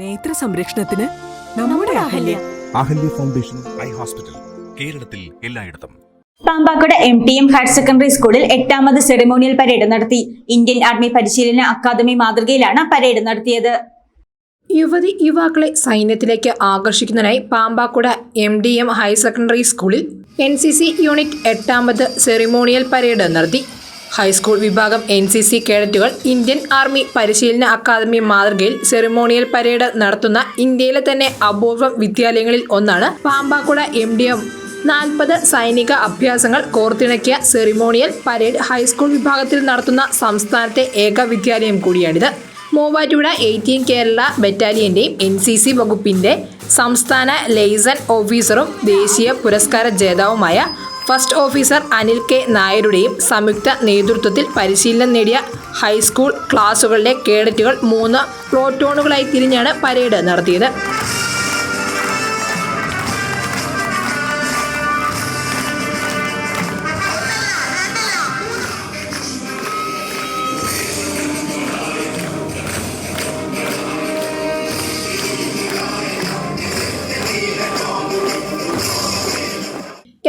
നേത്ര സംരക്ഷണത്തിന് നമ്മുടെ Ahalya. Ahalya. Foundation eye hospital കേരളത്തിൽ എല്ലായിടത്തും. Pampakode M T M higher secondary സ്കൂളിൽ എട്ടാമത് സെറിമോണിയൽ പരേഡ് നടത്തി. ഇന്ത്യൻ ആർമി പരിശീലന അക്കാദമി മാതൃകയിലാണ് പരേഡ് നടത്തിയത്. യുവതി യുവാക്കളെ സൈന്യത്തിലേക്ക് ആകർഷിക്കുന്നതിനായി Pampakuda M D M higher secondary സ്കൂളിൽ എൻ സി സി യൂണിറ്റ് എട്ടാമത് സെറിമോണിയൽ പരേഡ് നടത്തി. ഹൈസ്കൂൾ വിഭാഗം എൻ സി സി കേഡറ്റുകൾ ഇന്ത്യൻ ആർമി പരിശീലന അക്കാദമി മാതൃകയിൽ സെറിമോണിയൽ പരേഡ് നടത്തുന്ന ഇന്ത്യയിലെ തന്നെ അപൂർവം വിദ്യാലയങ്ങളിൽ ഒന്നാണ് പാമ്പാക്കുട എം ഡി എം. നാൽപ്പത് സൈനിക അഭ്യാസങ്ങൾ കോർത്തിണക്കിയ സെറിമോണിയൽ പരേഡ് ഹൈസ്കൂൾ വിഭാഗത്തിൽ നടത്തുന്ന സംസ്ഥാനത്തെ ഏക വിദ്യാലയം കൂടിയാണിത്. മൂവാറ്റുപുഴ എയ്റ്റീൻ കേരള ബറ്റാലിയന്റെയും എൻ സി സി വകുപ്പിന്റെ സംസ്ഥാന ലൈസൺ ഓഫീസറും ദേശീയ പുരസ്കാര ജേതാവുമായ ഫസ്റ്റ് ഓഫീസർ അനിൽ കെ നായരുടെയും സംയുക്ത നേതൃത്വത്തിൽ പരിശീലനം നേടിയ ഹൈസ്കൂൾ ക്ലാസുകളിലെ കേഡറ്റുകൾ മൂന്ന് പ്ലോട്ടോണുകളായി തിരിഞ്ഞാണ് പരേഡ് നടത്തിയത്.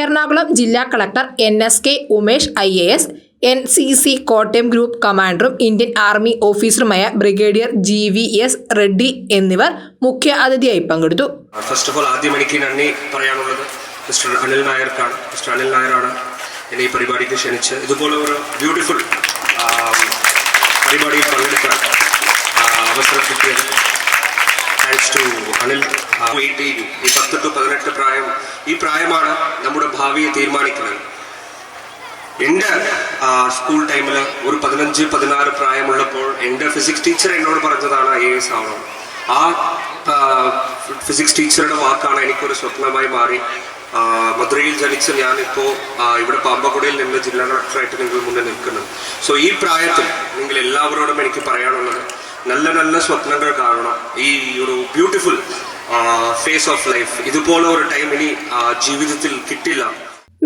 എറണാകുളം ജില്ലാ collector N S K Umesh I A S N C C Kottayam group കമാൻഡറും Indian army ഓഫീസറുമായ brigadier G V S Reddy എന്നിവർ മുഖ്യ അതിഥിയായി പങ്കെടുത്തു. ഫസ്റ്റ് ഓഫ് ഓൾ ആദ്യം എനിക്ക് നന്ദി പറയാനുള്ളത് മിസ്റ്റർ അനിൽ നായർക്കാണ്. മിസ്റ്റർ അനിൽ നായരാണ് എന്നെ ഈ പരിപാടിക്ക് ക്ഷണിച്ച്. ഇതുപോലെ ഒരു ബ്യൂട്ടിഫുൾ പരിപാടിയിൽ പങ്കെടുക്കാൻ അവസരം കിട്ടിയത് താങ്ക്സ് ടു അനിൽ എയ്റ്റീൻ ഈ പത്ത് ടു പതിനെട്ട് പ്രായം ഈ പ്രായമാണ് നമ്മുടെ ഭാവിയെ തീരുമാനിക്കുന്നത്. എന്റെ സ്കൂൾ ടൈമിൽ ഒരു പതിനഞ്ച് പതിനാറ് പ്രായമുള്ളപ്പോൾ എന്റെ ഫിസിക്സ് ടീച്ചർ എന്നോട് പറഞ്ഞതാണ് ഐ എസ് ആവണം. ആ ഫിസിക്സ് ടീച്ചറുടെ വാക്കാണ് എനിക്കൊരു സ്വപ്നമായി മാറി. മധുരയിൽ ജനിച്ച ഞാനിപ്പോൾ ഇവിടെ പാമ്പക്കുടയിൽ നിന്ന് ജില്ലാ കളക്ടറായിട്ട് നിങ്ങൾ മുന്നിൽ നിൽക്കുന്നു. സോ ഈ പ്രായത്തിൽ നിങ്ങൾ എല്ലാവരോടും എനിക്ക് പറയാനുള്ളത് നല്ല നല്ല സ്വപ്നങ്ങൾ കാണണം. ഈ ഒരു ബ്യൂട്ടിഫുൾ ഫേസ് ഓഫ് ലൈഫ് ഇതുപോലെ ഒരു ടൈം ഇനി ജീവിതത്തിൽ കിട്ടില്ല.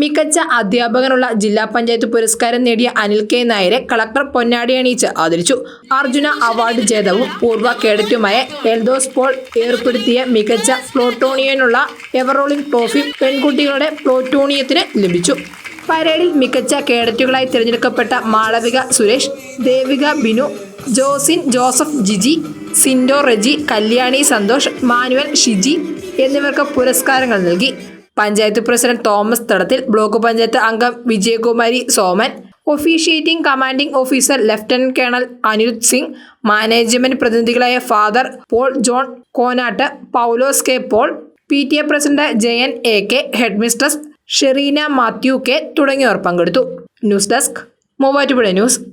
മികച്ച അധ്യാപകനുള്ള ജില്ലാ പഞ്ചായത്ത് പുരസ്കാരം നേടിയ അനിൽ കെ നായരെ കളക്ടർ പൊന്നാടി അണിയിച്ച് ആദരിച്ചു. അർജുന അവാർഡ് ജേതാവും പൂർവ കേഡറ്റുമായ എൽദോസ് പോൾ ഏർപ്പെടുത്തിയ മികച്ച പ്ലോട്ടോണിയനുള്ള എവറോളിംഗ് ട്രോഫി പെൺകുട്ടികളുടെ പ്ലോട്ടോണിയത്തിന് ലഭിച്ചു. പരേഡിൽ മികച്ച കേഡറ്റുകളായി തിരഞ്ഞെടുക്കപ്പെട്ട മാളവിക സുരേഷ് ദേവിക ബിനു ജോസിൻ ജോസഫ് ജിജി സിൻഡോ റെജി കല്യാണി സന്തോഷ് മാനുവൽ ഷിജി എന്നിവർക്ക് പുരസ്കാരങ്ങൾ നൽകി. Panchayat president Thomas Thadathil block panchayat അംഗം Vijayakumari Soman officiating commanding officer lieutenant colonel Anirudh Singh management പ്രതിനിധികളായ father Paul John Konattu Paulose K Paul P T A president Jayan A K head mistress Sherina Mathew K തുടങ്ങിയവർ പങ്കെടുത്തു. News desk Muvattupuzha news.